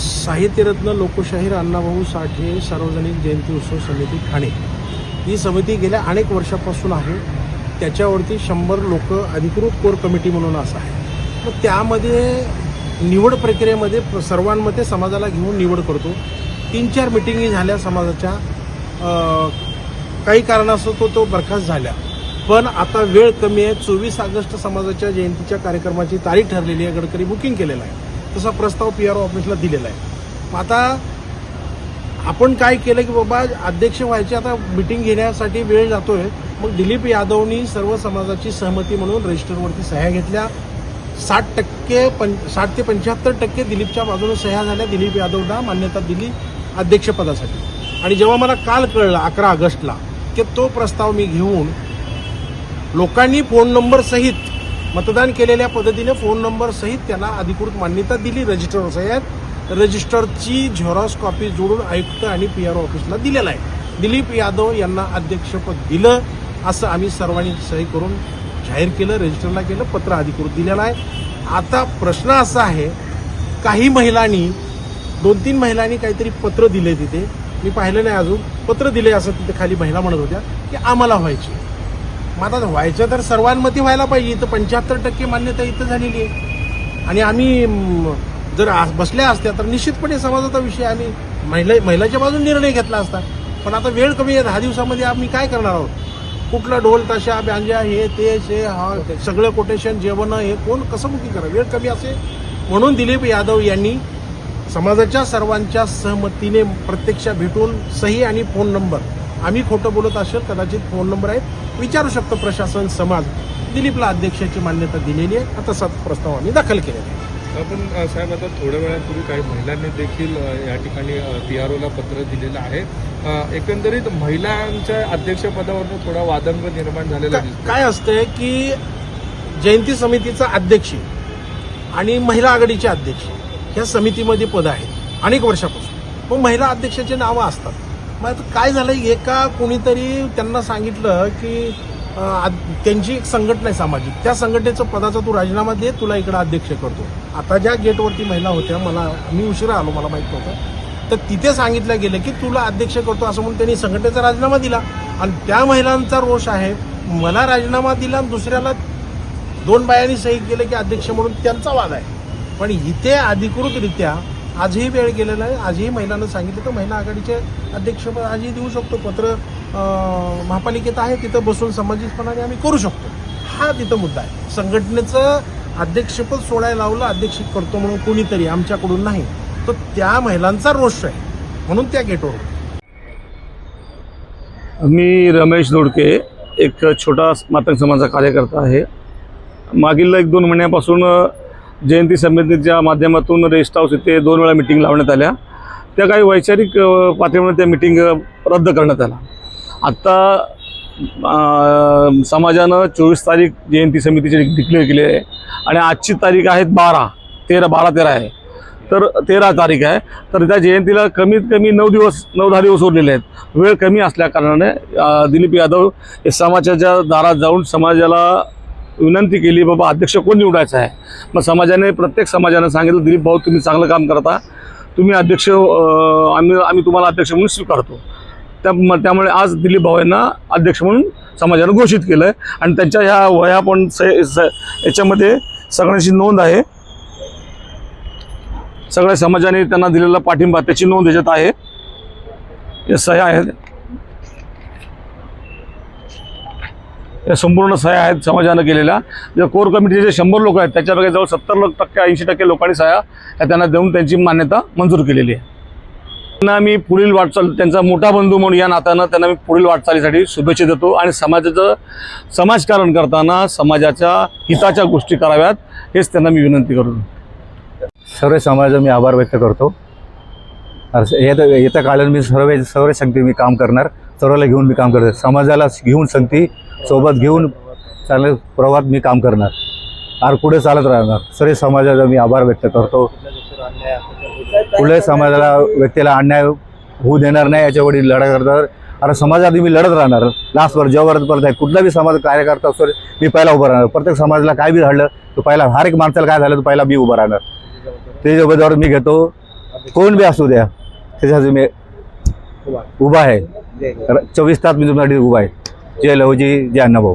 साहित्यरत्न लोकशाहीर अण्णाभाऊ साठे सार्वजनिक जयंती उत्सव समिती ठाणे. ही समिती गेल्या अनेक वर्षापासून आहे. त्याच्यावरती शंभर लोक अधिकृत कोर कमिटी म्हणून असं आहे. मग त्यामध्ये निवड प्रक्रियेमध्ये सर्वांमध्ये समाजाला घेऊन निवड करतो. तीन चार मिटिंगी झाल्या समाजाच्या. काही कारणास्तव तो तो बरखास्त झाल्या. पण आता वेळ कमी आहे. चोवीस ऑगस्ट समाजाच्या जयंतीच्या कार्यक्रमाची तारीख ठरलेली आहे. गडकरी बुकिंग केलेलं आहे. तसा प्रस्ताव पी आर ऑफिसला दिलेला आहे. मग आता आपण काय केलं की बाबा अध्यक्ष व्हायचे आता मिटिंग घेण्यासाठी वेळ जातोय. मग दिलीप यादवनी सर्व समाजाची सहमती म्हणून रजिस्टरवरती सह्या घेतल्या. साठ टक्के पं साठ ते पंच्याहत्तर टक्के दिलीपच्या बाजूने सह्या झाल्या. दिलीप यादवला मान्यता दिली अध्यक्षपदासाठी आणि जेव्हा मला काल कळलं अकरा ऑगस्टला की तो प्रस्ताव मी घेऊन लोकांनी फोन नंबर सहित मतदान केलेल्या पद्धतीने फोन नंबर सहित त्यांना अधिकृत मान्यता दिली रजिस्टर सह्यात रजिस्टरची झेरॉक्स कॉपी जोडून आयुक्त आणि पी आर ऑफिसला दिलेला आहे. दिलीप यादव यांना अध्यक्षपद दिलं असं आम्ही सर्वांनी सही करून जाहीर केलं रजिस्टरला केलं पत्र अधिकृत दिलेलं आहे. आता प्रश्न असा आहे काही महिलांनी दोन तीन महिलांनी काहीतरी पत्र दिले तिथे. मी पाहिलं नाही अजून. पत्र दिले असं तिथे खाली महिला म्हणत होत्या की आम्हाला व्हायची. मग आता व्हायचं तर सर्वांमध्ये व्हायला पाहिजे. इथं पंच्याहत्तर टक्के मान्यता इथं झालेली आहे. आणि आम्ही जर बसल्या असत्या तर निश्चितपणे समाजाचा विषय आम्ही महिला महिलाच्या बाजून निर्णय घेतला असता. पण आता वेळ कमी आहे. दहा दिवसामध्ये आम्ही काय करणार आहोत? कुठला ढोल ताशा ब्यांजा हे ते शे हा सगळं कोटेशन जेवण हे कोण कसं बुकिंग करा वेळ कमी असेल. म्हणून दिलीप यादव यांनी समाजाच्या सर्वांच्या सहमतीने प्रत्यक्ष भेटून सही आणि फोन नंबर. आम्ही खोटं बोलत असेल कदाचित फोन नंबर आहेत. विचारू शकतो प्रशासन समाज. दिलीपला अध्यक्षाची मान्यता दिलेली आहे. तसा प्रस्ताव आम्ही दाखल केलेला आहे. आपण साहेब आता थोड्या वेळापूर्वी काही महिलांनी देखील या ठिकाणी पी आर ओला पत्र दिलेलं आहे. एकंदरीत महिलांच्या अध्यक्षपदावरून थोडा वादंग निर्माण झालेला दिसतो काय असतंय की जयंती समितीचा अध्यक्ष आणि महिला आघाडीचे अध्यक्ष ह्या समितीमध्ये पद आहेत. अनेक वर्षापासून. मग महिला अध्यक्षाची नावं असतात. मग काय झालं एका कोणीतरी त्यांना सांगितलं की आद- त्यांची एक संघटना आहे सामाजिक. त्या संघटनेचं पदाचा तू राजीनामा दे तुला इकडे अध्यक्ष करतो. आता ज्या गेटवरती महिला होत्या मला मी उशिरा आलो मला माहीत नव्हतं. तर तिथे सांगितलं गेलं की तुला अध्यक्ष करतो असं म्हणून त्यांनी संघटनेचा राजीनामा दिला. आणि त्या महिलांचा रोष आहे मला राजीनामा दिला आणि दुसऱ्याला दोन बायांनी सही केलं की अध्यक्ष म्हणून त्यांचा वाद आहे. पण इथे अधिकृतरित्या आजही वेळ गेलेला आहे. आजही महिलांना सांगितलं तर महिला आघाडीचे अध्यक्षपद आजही देऊ शकतो. पत्र महापालिकेत आहे. तिथं बसून सामाजिकपणाने आम्ही करू शकतो. हा तिथं मुद्दा आहे. संघटनेचं अध्यक्षपद सोडायला लावलं अध्यक्ष करतो म्हणून कोणीतरी आमच्याकडून नाही. तर त्या महिलांचा रोष आहे. म्हणून त्या गेटवर मी रमेश दोडके एक छोटा मातंग समाजाचा कार्यकर्ता आहे. मागील एक दोन महिन्यापासून जयंती समितीच्या माध्यमातून रेस्ट हाऊस इथे दोन वेळा मिटिंग लावण्यात आल्या. त्या काही वैचारिक पातळीवर त्या मिटिंग रद्द करण्यात आल्या आत्ता समाजानं चोवीस तारीख जयंती समितीची डिक्लेअर केली आहे आणि आजची तारीख आहे बारा तेरा बारा तेरा आहे. तर तेरा तारीख आहे. तर त्या जयंतीला कमीत कमी नऊ दिवस नऊ दहा दिवस उरलेले आहेत. वेळ कमी असल्याकारणाने दिलीप यादव हे समाजाच्या दारात जाऊन समाजाला विनंती केली बाबा अध्यक्ष कोण निवडायचा आहे? मग समाजाने प्रत्येक समाजाने सांगितलं दिलीप भाऊ तुम्ही चांगलं काम करता. तुम्ही अध्यक्ष आम्ही आम्ही तुम्हाला अध्यक्ष म्हणून स्वीकारतो. त्या त्यामुळे आज दिलीप भाऊ यांना अध्यक्ष म्हणून समाजानं घोषित केलं आहे आणि त्यांच्या ह्या वह्या पण स स याच्यामध्ये सगळ्यांची नोंद आहे. सगळ्या समाजाने त्यांना दिलेला पाठिंबा त्याची नोंद याच्यात आहे. या सह्या आहेत. या संपूर्ण सह्या आहेत समाजानं केलेल्या. ज्या कोर कमिटीचे जे शंभर लोक आहेत त्याच्यापैकी जवळ सत्तर लोक टक्के ऐंशी टक्के लोकांनी सह्या त्यांना देऊन त्यांची मान्यता मंजूर केलेली आहे. त्यांना मी पुढील वाटचाल त्यांचा मोठा बंधू म्हणून या नात्यानं त्यांना मी पुढील वाटचालीसाठी शुभेच्छा देतो आणि समाजाचं समाजकारण करताना समाजाच्या हिताच्या गोष्टी कराव्यात हेच त्यांना मी विनंती करतो. सर्व समाजाचा मी आभार व्यक्त करतो. येत्या येत्या काळात मी सर्व सर्व संगती मी काम करणार. सर्वाला घेऊन मी काम करतो समाजाला घेऊन संगती सोबत घेऊन चांगल्या प्रवाहात मी काम करणार. आणि पुढे चालत राहणार. सर्व समाजाचा मी आभार व्यक्त करतो. पुढे समाजाला व्यक्तीला अन्याय होऊ देणार नाही याच्यावरील लढा करणार. आणि समाजात मी लढत राहणार. लास्टवर जेव्हापर्यंत आहे कुठला बी समाज कार्यकर्ता असतो मी पहिला उभं राहणार. प्रत्येक समाजाला काय बी झालं तो पहिला हर एक माणसाला काय झालं तर पहिला मी उभं राहणार. ते जबाबदार मी घेतो. कोण बी असू द्या त्याच्यासाठी मी उभा आहे. चोवीस तास मी तुमच्यासाठी उभा आहे. जय लहुजी जय अण्णाभाऊ.